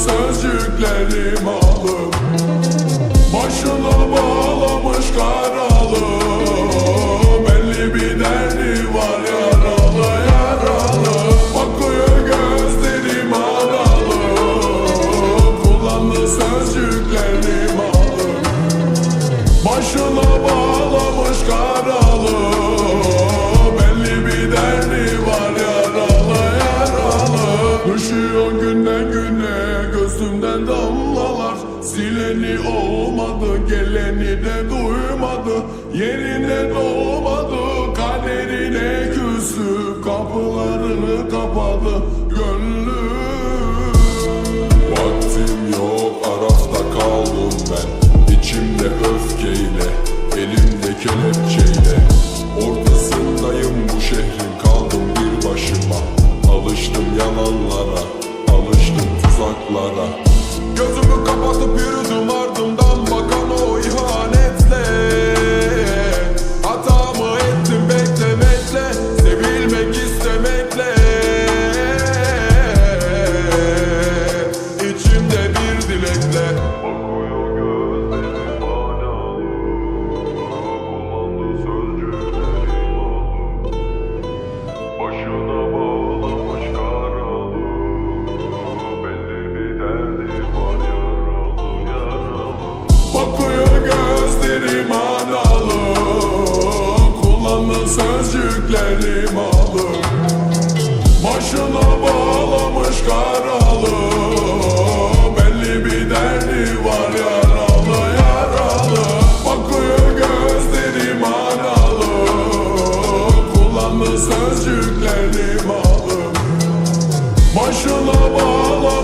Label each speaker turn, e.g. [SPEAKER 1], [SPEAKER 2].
[SPEAKER 1] sözcüklerim alım Başına bağlamış karalı damlalar Sileni olmadı geleni de duymadı. Yerine doğmadı kaderine küsüp Kapılarını kapadı. Gönlüm. Vaktim yok arafta kaldım ben. İçimde öfkeyle elimde kelepçeyle
[SPEAKER 2] iplerim alıp Başına bağlamış karalı. Belli bir derdi var yaralı yaralı.
[SPEAKER 1] Bakıyor gözlerim aralı. Kullandı sözcüklerim alıp Başına bağlamış